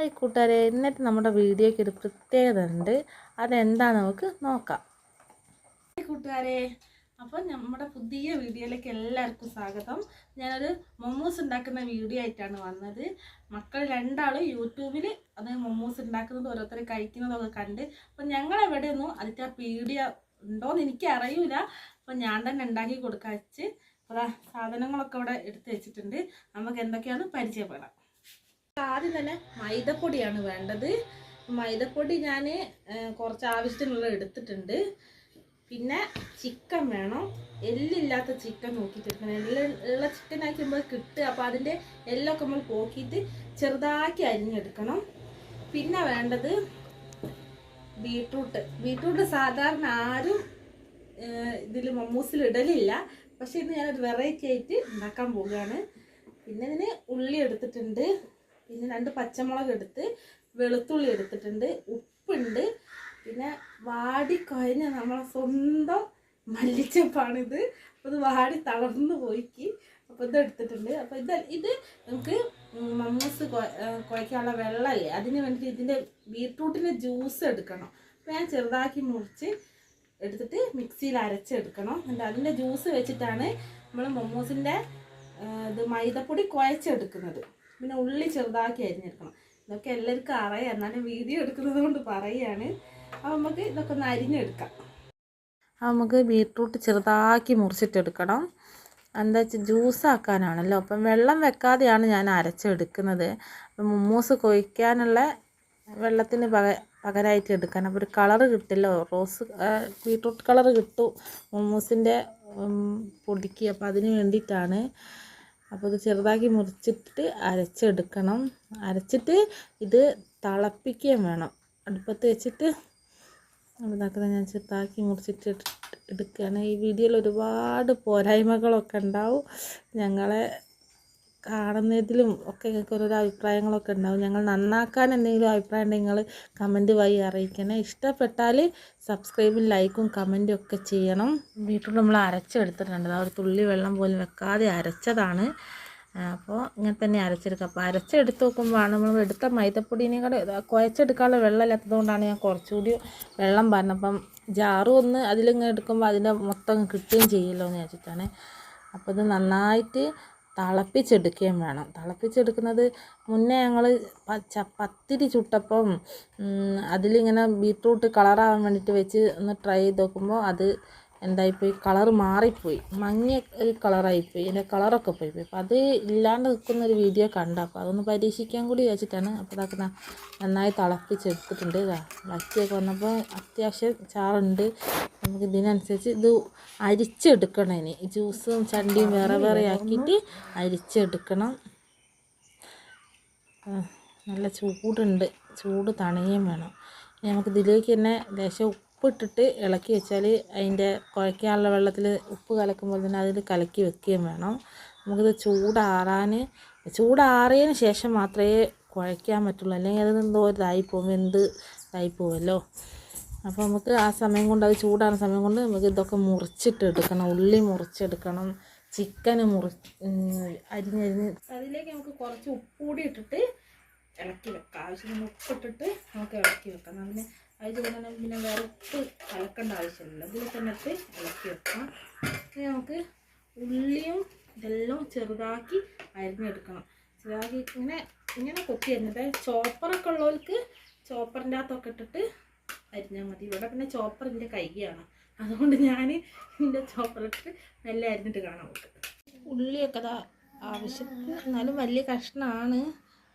Hi കൂട്ടുകാരെ എന്നിട്ട് നമ്മുടെ വീഡിയോയ്ക്ക് ഒരു പ്രത്യേകത ഉണ്ട്. അതെന്താ നമുക്ക് നോക്കാം. കൂട്ടുകാരെ. അപ്പം നമ്മുടെ പുതിയ വീഡിയോയിലേക്ക് എല്ലാവർക്കും സ്വാഗതം. ഞാനൊരു മൊമോസ് ഉണ്ടാക്കുന്ന വീഡിയോ ആയിട്ടാണ് വന്നത്. മക്കൾ രണ്ടാളും യൂട്യൂബിൽ അത് മൊമോസ് ഉണ്ടാക്കുന്നത് ഓരോരുത്തർ കഴിക്കുന്നതൊക്കെ കണ്ട്. അപ്പം ഞങ്ങളെവിടെയൊന്നും അതിന്റെ ആ വീഡിയോ ഉണ്ടോയെന്ന് എനിക്ക് അറിയില്ല അപ്പം ഞാൻ തന്നെ ഉണ്ടാക്കി അതാ സാധനങ്ങളൊക്കെ ഇവിടെ എടുത്ത് വെച്ചിട്ടുണ്ട്. നമുക്ക് എന്തൊക്കെയാണ് പരിചയപ്പെടാം. ആദ്യം തന്നെ മൈദപ്പൊടിയാണ് വേണ്ടത്. മൈദപ്പൊടി ഞാൻ കുറച്ച് ആവശ്യത്തിനുള്ള എടുത്തിട്ടുണ്ട്. പിന്നെ ചിക്കൻ വേണം. എല്ലില്ലാത്ത ചിക്കൻ നോക്കിയിട്ട് എടുക്കണം. എല്ലുള്ള ചിക്കൻ ആക്കുമ്പോൾ കിട്ടുക. അപ്പോൾ അതിന്റെ എല്ലൊക്കെ നമ്മൾ പോക്കിയിട്ട് ചെറുതാക്കി അരിഞ്ഞെടുക്കണം. പിന്നെ വേണ്ടത് ബീട്രൂട്ട്. ബീട്രൂട്ട് സാധാരണ ആരും ഇതിൽ മമ്മൂസിൽ ഇടലില്ല. പക്ഷെ ഇന്ന് ഞാനൊരു വെറൈറ്റി ആയിട്ട് ഉണ്ടാക്കാൻ പോവുകയാണ്. പിന്നെ ഇതിന് ഉള്ളി എടുത്തിട്ടുണ്ട്. പിന്നെ രണ്ട് പച്ചമുളക് എടുത്ത് വെളുത്തുള്ളി എടുത്തിട്ടുണ്ട് ഉപ്പുണ്ട്. പിന്നെ വാടി കഴിഞ്ഞ നമ്മളെ സ്വന്തം മല്ലിച്ചപ്പാണിത്. അപ്പോൾ ഇത് വാടി തളർന്നു പോയിക്ക്. അപ്പോൾ ഇത് എടുത്തിട്ടുണ്ട്. അപ്പോൾ ഇത് ഇത് നമുക്ക് മമ്മൂസ് കുഴയ്ക്കാനുള്ള വെള്ളമല്ലേ അതിന് വേണ്ടിയിട്ട് ഇതിന്റെ ബീട്രൂട്ടിന്റെ ജ്യൂസ് എടുക്കണം. അപ്പോൾ ഞാൻ ചെറുതാക്കി മുറിച്ച് എടുത്തിട്ട് മിക്സിയിൽ അരച്ചെടുക്കണം. എന്നിട്ട് അതിന്റെ ജ്യൂസ് വെച്ചിട്ടാണ് നമ്മൾ മമ്മൂസിന്റെ ഇത് മൈദപ്പൊടി കുഴച്ചെടുക്കുന്നത്. പിന്നെ ഉള്ളി ചെറുതാക്കി അരിഞ്ഞെടുക്കണം. ഇതൊക്കെ എല്ലാവർക്കും അറിയാം. എന്നാലും വീഡിയോ എടുക്കുന്നത് കൊണ്ട് പറയുകയാണ് അപ്പോൾ നമുക്ക് ഇതൊക്കെ ഒന്ന് അരിഞ്ഞെടുക്കാം. നമുക്ക് ബീട്രൂട്ട് ചെറുതാക്കി മുറിച്ചിട്ടെടുക്കണം. എന്താ വെച്ചാൽ ജ്യൂസാക്കാനാണല്ലോ അപ്പം വെള്ളം വെക്കാതെയാണ് ഞാൻ അരച്ചെടുക്കുന്നത്. അപ്പം മുമ്മൂസ് കൊയ്ക്കാനുള്ള വെള്ളത്തിന് പക പകരമായിട്ട് എടുക്കാൻ. അപ്പോൾ ഒരു കളറ് കിട്ടില്ല. റോസ് ബീട്രൂട്ട് കളറ് കിട്ടും മുമ്മൂസിന്റെ പൊടിക്ക്. അപ്പോൾ അതിന് വേണ്ടിയിട്ടാണ് അപ്പോൾ ഇത് ചെറുതാക്കി മുറിച്ചിട്ട് അരച്ചെടുക്കണം. അരച്ചിട്ട് ഇത് തിളപ്പിക്കുകയും വേണം. അടുപ്പത്ത് വെച്ചിട്ട് ഇതാക്കുന്നത് ഞാൻ ചെറുതാക്കി മുറിച്ചിട്ട് എടുക്കുകയാണ്. ഈ വീഡിയോയിൽ ഒരുപാട് പോരായ്മകളൊക്കെ ഉണ്ടാവും. ഞങ്ങളെ കാണുന്നതിലും ഒക്കെ ഞങ്ങൾക്ക് ഓരോരോ അഭിപ്രായങ്ങളൊക്കെ ഉണ്ടാവും. ഞങ്ങൾ നന്നാക്കാൻ എന്തെങ്കിലും അഭിപ്രായം ഉണ്ടെങ്കിൽ നിങ്ങൾ കമന്റ് വഴി അറിയിക്കണേ. ഇഷ്ടപ്പെട്ടാൽ സബ്സ്ക്രൈബും ലൈക്കും കമന്റും ഒക്കെ ചെയ്യണം. വീട്ടിൽ നമ്മൾ അരച്ചെടുത്തിട്ടുണ്ട്. ആ ഒരു തുള്ളി വെള്ളം പോലും വെക്കാതെ അരച്ചതാണ്. അപ്പോൾ ഇങ്ങനെ തന്നെ അരച്ചെടുക്കുക അപ്പോൾ അരച്ചെടുത്ത് നോക്കുമ്പോഴാണ് നമ്മൾ എടുത്ത മൈദപ്പൊടിനെ കൂടെ കുഴച്ചെടുക്കാനുള്ള വെള്ളം ഇല്ലാത്തതുകൊണ്ടാണ് ഞാൻ കുറച്ചുകൂടി വെള്ളം പറഞ്ഞത് അപ്പം ജാറും ഒന്ന് അതിലിങ്ങനെ എടുക്കുമ്പോൾ അതിന്റെ മൊത്തം കിട്ടുകയും ചെയ്യുമല്ലോ എന്ന് വിചാരിച്ചിട്ടാണ്. അപ്പോൾ ഇത് നന്നായിട്ട് തിളപ്പിച്ചെടുക്കുകയും വേണം. തിളപ്പിച്ചെടുക്കുന്നത് മുന്നേ ഞങ്ങൾ ച പത്തിരി ചുട്ടപ്പം അതിലിങ്ങനെ ബീട്രൂട്ട് കളറാവാൻ വേണ്ടിയിട്ട് വെച്ച് ഒന്ന് ട്രൈ ചെയ്ത് നോക്കുമ്പോൾ അത് എന്തായിപ്പോയി? കളർ മാറിപ്പോയി. മങ്ങിയ ഒരു കളറായിപ്പോയി. അതിന്റെ കളറൊക്കെ പോയി പോയി. അപ്പോൾ അത് ഇല്ലാണ്ട് നിൽക്കുന്ന ഒരു വീഡിയോ കണ്ട. അപ്പോൾ അതൊന്ന് പരീക്ഷിക്കാൻ കൂടി വെച്ചിട്ടാണ് അപ്പോൾ അതൊക്കെ നന്നായി തിളപ്പിച്ചെടുത്തിട്ടുണ്ട്. ഇതാ വറ്റിയൊക്കെ വന്നപ്പോൾ അത്യാവശ്യം ചാറുണ്ട്. നമുക്ക് ഇതിനനുസരിച്ച് ഇത് അരിച്ചെടുക്കണം ഇനി. ജ്യൂസും ചണ്ടിയും വേറെ വേറെ ആക്കിയിട്ട് അരിച്ചെടുക്കണം. നല്ല ചൂടുണ്ട്. ചൂട് തണയുകയും വേണം. ഇനി നമുക്ക് ഇതിലേക്ക് തന്നെ ലേശം ഉപ്പിട്ടിട്ട് ഇളക്കി വെച്ചാൽ അതിന്റെ കുഴയ്ക്കാനുള്ള വെള്ളത്തിൽ ഉപ്പ് കലക്കുമ്പോൾ തന്നെ അതിൽ കലക്കി വെക്കുകയും വേണം. നമുക്കിത് ചൂടാറാൻ ചൂടാറിയതിന് ശേഷം മാത്രമേ കുഴയ്ക്കാൻ പറ്റുള്ളൂ. അല്ലെങ്കിൽ അത് എന്തോ ഇതായിപ്പോവും എന്ത് ഇതായിപ്പോവുമല്ലോ. അപ്പോൾ നമുക്ക് ആ സമയം കൊണ്ട് അത് ചൂടാകുന്ന സമയം കൊണ്ട് നമുക്ക് ഇതൊക്കെ മുറിച്ചിട്ട് എടുക്കണം ഉള്ളി മുറിച്ചെടുക്കണം. ചിക്കൻ മുറി അരിഞ്ഞരിഞ്ഞ് അതിലേക്ക് നമുക്ക് കുറച്ച് ഉപ്പ് കൂടി ഇട്ടിട്ട് ഇളക്കി വെക്കാം. ആവശ്യത്തിന് ഉപ്പിട്ടിട്ട് നമുക്ക് ഇളക്കി വെക്കാം. അതിന് അത് ചെയ്യുന്ന പിന്നെ വേറെ ഉപ്പ് കലക്കേണ്ട ആവശ്യമില്ല. ഇതിൽ തന്നെ ഇളക്കി വെക്കാം. ഇനി നമുക്ക് ഉള്ളിയും ഇതെല്ലാം ചെറുതാക്കി അരിഞ്ഞെടുക്കണം. ചെറുതാക്കി ഇങ്ങനെ ഇങ്ങനെ കൊത്തി അരിഞ്ഞിട്ട് ചോപ്പറൊക്കെ ഉള്ളവർക്ക് ചോപ്പറിന്റെ അകത്തൊക്കെ ഇട്ടിട്ട് അരിഞ്ഞാൽ മതി. ഇവിടെ പിന്നെ ചോപ്പർ എന്റെ കൈയാണ്. അതുകൊണ്ട് ഞാൻ ഇതിന്റെ ചോപ്പറിട്ട് നല്ല അരിഞ്ഞിട്ട് കാണാൻ പറ്റും ഉള്ളിയൊക്കെ അതാ ആവശ്യത്തിന് എന്നാലും വലിയ കഷ്ണമാണ്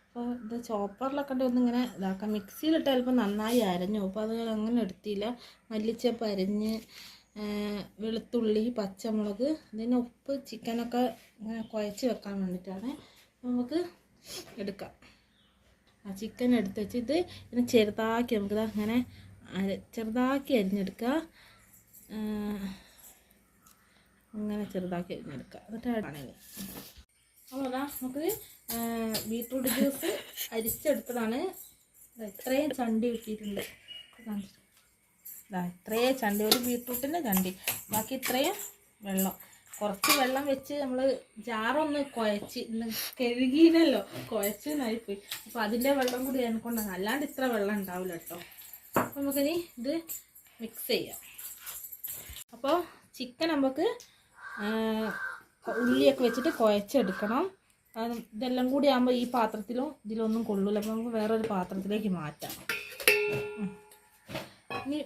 അപ്പോൾ ഇത് ചോപ്പറിലൊക്കെ ഒന്ന് ഇങ്ങനെ ഇതാക്കാം. മിക്സിയിലിട്ട് ചിലപ്പോൾ നന്നായി അരഞ്ഞു അപ്പോൾ അത് അങ്ങനെ എടുത്തില്ല. മല്ലിച്ചപ്പ് അരിഞ്ഞ് വെളുത്തുള്ളി പച്ചമുളക് ഇതിന് ഉപ്പ് ചിക്കനൊക്കെ ഇങ്ങനെ കുഴച്ച് വെക്കാൻ വേണ്ടിയിട്ടാണ് നമുക്ക് എടുക്കാം. ആ ചിക്കൻ എടുത്ത് വെച്ച് ഇത് ഇങ്ങനെ ചെറുതാക്കി നമുക്കിത് അങ്ങനെ ചെറുതാക്കി അരിഞ്ഞെടുക്കുക. അങ്ങനെ ചെറുതാക്കി അരിഞ്ഞെടുക്കുക. എന്നിട്ട് ആണെങ്കിൽ. അപ്പോൾ അതാ നമുക്ക് ബീട്രൂട്ട് ജ്യൂസ് അരിച്ചെടുത്തതാണ്. ഇത്രയും ചണ്ടി കിട്ടിയിട്ടുണ്ട്. ഇതാ ഇത്രയും ചണ്ടി ഒരു ബീട്രൂട്ടിന്റെ ചണ്ടി. ബാക്കി ഇത്രയും വെള്ളം. കുറച്ച് വെള്ളം വെച്ച് നമ്മൾ ജാറൊന്ന് കുഴച്ച് കഴുകിയില്ലല്ലോ കുഴച്ചെന്നായിപ്പോയി അപ്പോൾ അതിന്റെ വെള്ളം കൂടി അതിനെക്കൊണ്ടാണ് അല്ലാണ്ട് ഇത്ര വെള്ളം ഉണ്ടാവില്ല കേട്ടോ. അപ്പോൾ നമുക്കിനി ഇത് മിക്സ് ചെയ്യാം. അപ്പോൾ ചിക്കൻ നമുക്ക് ഉള്ളിയൊക്കെ വെച്ചിട്ട് കുഴച്ചെടുക്കണം. ഇതെല്ലാം കൂടി ആകുമ്പോൾ ഈ പാത്രത്തിലും ഇതിലൊന്നും കൊള്ളൂല. അപ്പോൾ നമുക്ക് വേറൊരു പാത്രത്തിലേക്ക് മാറ്റാം. ഇനി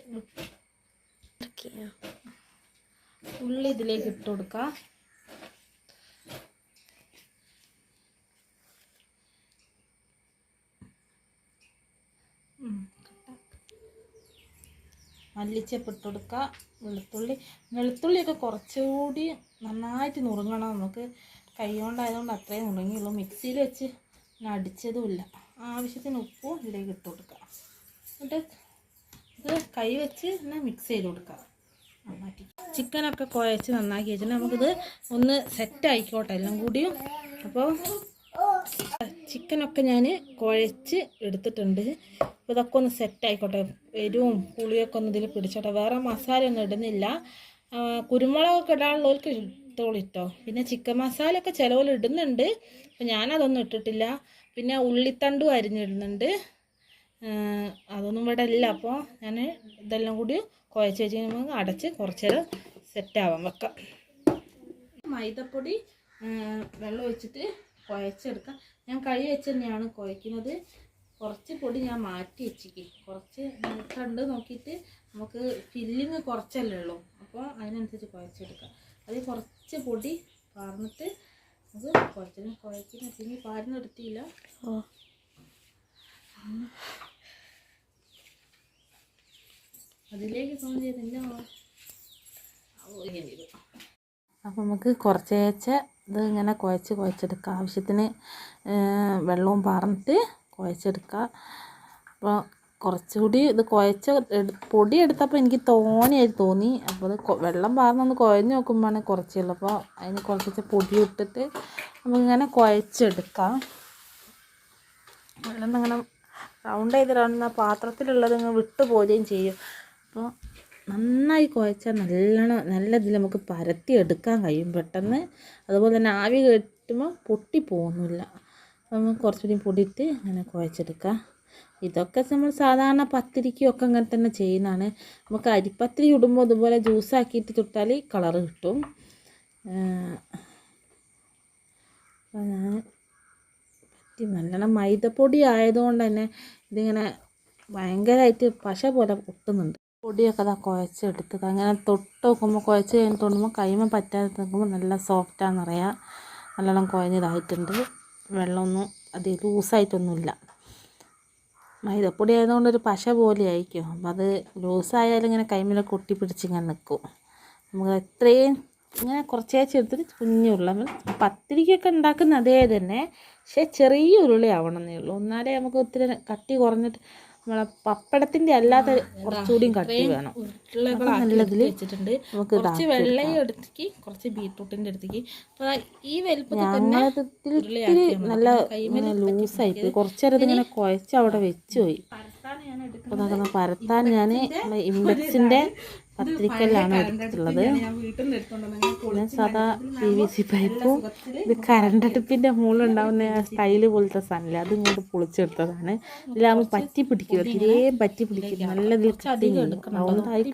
ഉള്ളി ഇതിലേക്ക് ഇട്ട് കൊടുക്കാം. ഉം. മല്ലിച്ചപ്പ് ഇട്ട് വെളുത്തുള്ളി. വെളുത്തുള്ളിയൊക്കെ കുറച്ചുകൂടി നന്നായിട്ട് നുറുങ്ങണം നമുക്ക്. കൈ കൊണ്ടായതുകൊണ്ട് അത്രയും നുറുങ്ങിയുള്ളൂ. മിക്സിയിൽ വെച്ച് അടിച്ചതുമില്ല ആവശ്യത്തിന് ഉപ്പും ഇതിലേക്ക് ഇട്ട് കൊടുക്കുക. എന്നിട്ട് ഇത് കൈ വെച്ച് പിന്നെ മിക്സ് ചെയ്ത് കൊടുക്കുക. നന്നാക്കി. ചിക്കനൊക്കെ കുഴച്ച് നന്നാക്കി വെച്ചിട്ട് നമുക്കിത് ഒന്ന് സെറ്റ് ആയിക്കോട്ടെ. എല്ലാം കൂടിയും. അപ്പോൾ ചിക്കനൊക്കെ ഞാൻ കുഴച്ച് എടുത്തിട്ടുണ്ട്. അപ്പോൾ ഇതൊക്കെ ഒന്ന് സെറ്റ് ആയിക്കോട്ടെ. എരിവും പുളിയൊക്കെ ഒന്ന് ഇതിൽ പിടിച്ചോട്ടെ. വേറെ മസാല ഒന്നും ഇടുന്നില്ല കുരുമുളകൊക്കെ ഇടാനുള്ളവർക്ക് ഇട്ടോളിട്ടോ. പിന്നെ ചിക്കൻ മസാല ഒക്കെ ചിലവിൽ ഇടുന്നുണ്ട്. അപ്പം ഞാനതൊന്നും ഇട്ടിട്ടില്ല. പിന്നെ ഉള്ളിത്തണ്ടും അരിഞ്ഞിടുന്നുണ്ട്. അതൊന്നും ഇവിടെ ഇല്ല. അപ്പോൾ ഞാൻ ഇതെല്ലാം കൂടി കുഴച്ച് വെച്ച് അടച്ച് കുറച്ച് നേരം സെറ്റാവാൻ വെക്കാം. മൈദപ്പൊടി വെള്ളം ഒഴിച്ചിട്ട് കുഴച്ചെടുക്കാം. ഞാൻ കൈ വെച്ച് തന്നെയാണ് കുഴക്കുന്നത് കുറച്ച് പൊടി ഞാൻ മാറ്റി വെച്ചിക്ക് കുറച്ച് കണ്ട് നോക്കിയിട്ട് നമുക്ക് ഫില്ലിങ് കുറച്ചല്ലേ ഉള്ളൂ. അപ്പോൾ അതിനനുസരിച്ച് കുഴച്ചെടുക്കാം. അത് കുറച്ച് പൊടി പാർന്നിട്ട് നമുക്ക് കുഴച്ചിന് കുഴക്കുന്ന പിന്നെ പാരുന്നെടുത്തില്ല അതിലേക്ക് ഫോൺ ചെയ്തില്ല അപ്പോൾ നമുക്ക് കുറച്ചേച്ച് ഇത് ഇങ്ങനെ കുഴച്ച് കുഴച്ചെടുക്കുക. ആവശ്യത്തിന് വെള്ളവും പാർന്നിട്ട് കുഴച്ചെടുക്കുക. അപ്പോൾ കുറച്ചുകൂടി ഇത് കുഴച്ച പൊടി എടുത്തപ്പോൾ എനിക്ക് തോനെയായി തോന്നി. അപ്പോൾ അത് വെള്ളം പാർന്നൊന്ന് കുഴഞ്ഞ് നോക്കുമ്പോഴാണ് കുറച്ചുള്ളൂ അപ്പോൾ അതിന് കുറച്ച് പൊടി ഇട്ടിട്ട് നമുക്കിങ്ങനെ കുഴച്ചെടുക്കാം വെള്ളം ഇങ്ങനെ റൗണ്ട് ചെയ്ത് റൗണ്ട് പാത്രത്തിലുള്ളത് ഇങ്ങനെ വിട്ടു പോവുകയും ചെയ്യും. അപ്പോൾ നന്നായി കുഴച്ചാൽ നല്ലോണം നല്ല ഇതിൽ നമുക്ക് പരത്തി എടുക്കാൻ കഴിയും പെട്ടെന്ന്. അതുപോലെ തന്നെ ആവി കെട്ടുമ്പോൾ പൊട്ടി പോകുന്നില്ല. നമുക്ക് കുറച്ചുകൂടി പൊടിയിട്ട് അങ്ങനെ കുഴച്ചെടുക്കാം. ഇതൊക്കെ നമ്മൾ സാധാരണ പത്തിരിക്കൊക്കെ അങ്ങനെ തന്നെ ചെയ്യുന്നതാണ്. നമുക്ക് അരിപ്പത്തിരി ഇടുമ്പോൾ ഇതുപോലെ ജ്യൂസാക്കിയിട്ട് ചുട്ടാൽ കളർ കിട്ടും. പറ്റി നല്ലോണം മൈദപ്പൊടി ആയതുകൊണ്ട് തന്നെ ഇതിങ്ങനെ ഭയങ്കരമായിട്ട് പശ പോലെ ഒട്ടുന്നുണ്ട് പൊടിയൊക്കെ അതാ കുഴച്ചെടുത്ത് അങ്ങനെ തൊട്ട് നോക്കുമ്പോൾ കുഴച്ച് കഴിഞ്ഞ് തൊടുമ്പോൾ കൈമ പറ്റാതെ നോക്കുമ്പോൾ നല്ല സോഫ്റ്റാണെന്നറിയാം നല്ലോണം കുഴഞ്ഞതായിട്ടുണ്ട്. വെള്ളമൊന്നും അത് ലൂസായിട്ടൊന്നുമില്ല. മൈദപ്പൊടി ആയതുകൊണ്ട് ഒരു പശ പോലെ ആയിരിക്കും. അപ്പം അത് ലൂസായാലും ഇങ്ങനെ കൈമിലെ കൊട്ടി പിടിച്ച് ഇങ്ങനെ നിൽക്കും നമുക്ക് എത്രയും ഇങ്ങനെ കുറച്ചേച്ച് എടുത്തിട്ട് കുഞ്ഞു ഉരുള പത്തിരിക്കൊക്കെ ഉണ്ടാക്കുന്ന അതേ തന്നെ പക്ഷേ ചെറിയ ഉരുളി ആവണമെന്നേ ഉള്ളൂ. എന്നാലേ നമുക്ക് ഒത്തിരി കട്ടി കുറഞ്ഞിട്ട് നമ്മളെ പപ്പടത്തിന്റെ അല്ലാതെ കുറച്ചുകൂടിയും കട്ടി വേണം. നല്ലതിൽ വെച്ചിട്ടുണ്ട്. നമുക്ക് കുറച്ച് വെള്ളയും എടുത്തേക്ക് കുറച്ച് ബീട്രൂട്ടിന്റെ അടുത്തേക്ക്. അപ്പൊ ഈ വലുപ്പത്തിൽ നല്ല ലൂസായി പോയി കുറച്ച് നേരം ഇങ്ങനെ കുഴച്ച് അവിടെ വെച്ച് പോയി. ഞാൻ എടുക്കുന്നത് അപ്പോൾ പരത്താൻ ഞാൻ ഇമ്പക്സിന്റെ പത്രിക്കലാണ് എടുത്തിട്ടുള്ളത്. പിന്നെ സാധാ പി വി സി പൈപ്പും ഇത് കറണ്ട് അടുപ്പിന്റെ മുകളിലുണ്ടാവുന്ന ആ സ്റ്റൈൽ പോലത്തെ സാധനമില്ല. അത് ഇങ്ങോട്ട് പൊളിച്ചെടുത്തതാണ്. ഇതിലാകുമ്പോൾ പറ്റി പിടിക്കുക തീരെ പറ്റി പിടിക്കുക നല്ല ഇതിൽ കിട്ടുകയും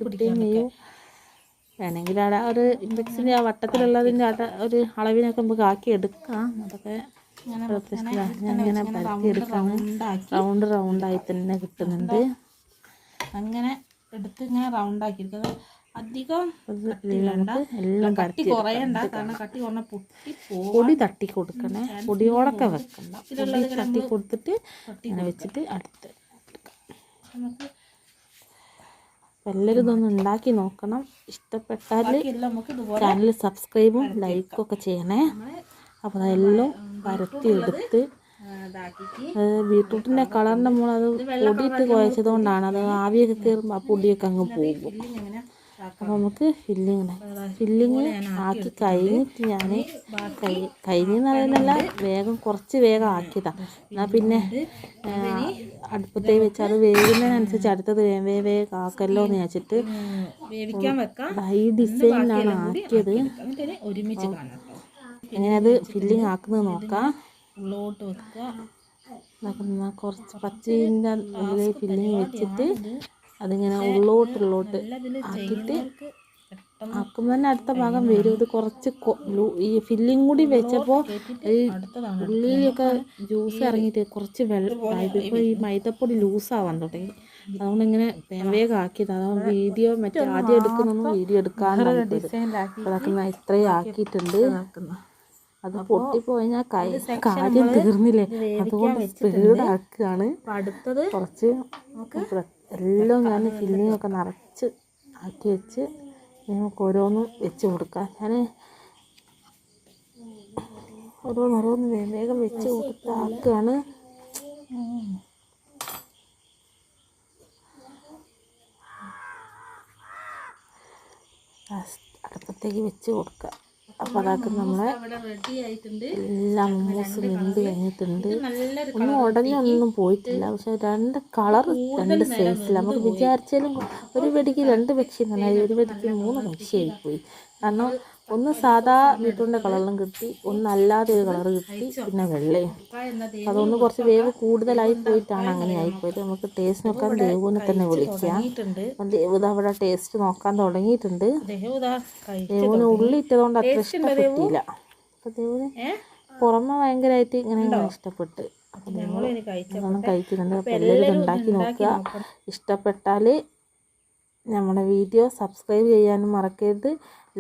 കിട്ടുകയും ചെയ്യും. വേണമെങ്കിൽ അവിടെ ഒരു ഇൻഡെക്സിന്റെ ആ വട്ടത്തിലുള്ളതിന്റെ അട ഒരു അളവിനൊക്കെ നമുക്ക് ആക്കി എടുക്കാം. അതൊക്കെ ഞാനിങ്ങനെ പരത്തി എടുക്കാണ്. ഉണ്ടാക്കി റൗണ്ട് റൗണ്ടായി തന്നെ കിട്ടുന്നുണ്ട്. അങ്ങനെ എടുത്ത് ഇങ്ങനെ റൗണ്ട് ആക്കിയിരിക്കുന്നത് അധികം എല്ലാം കട്ടി കുറയണ്ട. കാരണം കട്ടി കുറഞ്ഞ പൊട്ടി പൊടി തട്ടി കൊടുക്കണേ. പൊടിയോടൊക്കെ വെക്കണ്ട. പൊടി തട്ടി കൊടുത്തിട്ട് അങ്ങനെ വെച്ചിട്ട് അടുത്ത് നമുക്ക് എല്ലാവരും ഇതൊന്ന് ഉണ്ടാക്കി നോക്കണം. ഇഷ്ടപ്പെട്ടാൽ ചാനൽ സബ്സ്ക്രൈബും ലൈക്കും ഒക്കെ ചെയ്യണേ. അപ്പോൾ അതെല്ലാം പരത്തി എടുത്ത് ബീട്രൂട്ടിന്റെ കളറിന്റെ മുകളിൽ അത് പൊടിയിട്ട് കുഴച്ചത് കൊണ്ടാണ് അത് ആവിയൊക്കെ കയറുമ്പോൾ ആ പൊടിയൊക്കെ അങ്ങ് പോകും. അപ്പൊ നമുക്ക് ഫില്ലിങ് ഫില്ലിങ് ആക്കി കഴിഞ്ഞിട്ട് ഞാൻ കഴിഞ്ഞെന്ന് പറയുന്നല്ല വേഗം കുറച്ച് വേഗം ആക്കിയതാ. എന്നാൽ പിന്നെ അടുപ്പത്തേക്ക് വെച്ച് അത് വേകുന്നതിനനുസരിച്ച് അടുത്തത് വേഗം വേഗം വേഗം ആക്കല്ലോ എന്ന് വെച്ചിട്ട് ഈ ഡിസൈനിലാണ് ആക്കിയത്. എങ്ങനെ അത് ഫില്ലിങ് ആക്കുന്നത് നോക്കാം. ഉള്ളോട്ട് വെക്കുക. കുറച്ച് പച്ചയിന്റെ ഉള്ളിൽ ഫില്ലിങ് വെച്ചിട്ട് അതിങ്ങനെ ഉള്ളോട്ട് ഉള്ളോട്ട് ആക്കിയിട്ട് ആക്കുമ്പോൾ തന്നെ അടുത്ത ഭാഗം വരും. ഇത് കുറച്ച് ഈ ഫില്ലിങ് കൂടി വെച്ചപ്പോൾ ഈ ഉള്ളിലൊക്കെ ജ്യൂസ് ഇറങ്ങിയിട്ട് കുറച്ച് വെള്ളം ഇപ്പോൾ ഈ മൈദപ്പൊടി ലൂസാവാൻ തുടങ്ങി. അതുകൊണ്ട് ഇങ്ങനെ വേഗം ആക്കിയത് അതാവും വീഡിയോ മറ്റേ ആദ്യം എടുക്കുന്നൊന്നും വീഡിയോ ഞാൻ ഇത്രയും ആക്കിയിട്ടുണ്ട്. അത് പൊട്ടിപ്പോയിഞ്ഞാൽ കാര്യം തീർന്നില്ലേ? അതുകൊണ്ട് സ്പീഡ് ആക്കുകയാണ് അടുത്തത് കുറച്ച് എല്ലാം ഞാൻ ഫില്ലിംഗ് ഒക്കെ നിറച്ച് ആക്കി വെച്ച് നമുക്ക് ഓരോന്നും വെച്ച് കൊടുക്കാം. ഞാൻ ഓരോന്നോരോന്ന് ഓരോന്ന് വേഗം വേഗം വെച്ച് കൊടുത്താക്കുകയാണ്. അടുപ്പത്തേക്ക് വെച്ച് കൊടുക്കുക. അപ്പോൾ അതാക്കി നമ്മളെ എല്ലാം മൂസ് വെന്ത് കഴിഞ്ഞിട്ടുണ്ട്. ഒന്നും ഉടനെയൊന്നും പോയിട്ടില്ല. പക്ഷെ രണ്ട് കളർ രണ്ട് സൈസിൽ നമുക്ക് വിചാരിച്ചാലും ഒരു വെടിക്ക് രണ്ട് പക്ഷി നന്നായി ഒരു വെടിക്ക് മൂന്ന് പക്ഷിയായി പോയി കാരണം ഒന്ന് സാധാ ബീട്രൂട്ടിന്റെ കളറിലും കിട്ടി ഒന്ന് അല്ലാതെ ഒരു കളർ കിട്ടി പിന്നെ വെള്ളയും. അതൊന്ന് കുറച്ച് വേവ് കൂടുതലായി പോയിട്ടാണ് അങ്ങനെ ആയിപ്പോയത്. നമുക്ക് ടേസ്റ്റ് നോക്കാൻ ദേവുവിനെ തന്നെ വിളിക്കാം. ദേവ് അവിടെ ടേസ്റ്റ് നോക്കാൻ തുടങ്ങിയിട്ടുണ്ട്. ദേവുവിന് ഉള്ളി ഇട്ടതുകൊണ്ട് അത്ര ഇഷ്ടപ്പെട്ടില്ല. അപ്പം ദേവുവിന് പുറമെ ഭയങ്കരമായിട്ട് ഇങ്ങനെ ഇഷ്ടപ്പെട്ട്. അപ്പം കഴിക്കുന്നുണ്ട് അപ്പൊ എല്ലാവരും ഉണ്ടാക്കി നോക്കുക. ഇഷ്ടപ്പെട്ടാൽ നമ്മുടെ വീഡിയോ സബ്സ്ക്രൈബ് ചെയ്യാനും മറക്കരുത്.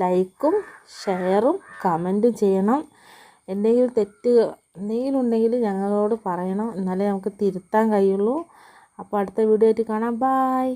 ലൈക്കും ഷെയറും കമന്റും ചെയ്യണം. എന്തെങ്കിലും തെറ്റ് എന്തെങ്കിലും ഉണ്ടെങ്കിൽ ഞങ്ങളോട് പറയണം. എന്നാലേ നമുക്ക് തിരുത്താൻ കഴിയുള്ളൂ. അപ്പോൾ അടുത്ത വീഡിയോ ആയിട്ട് കാണാം. ബായ്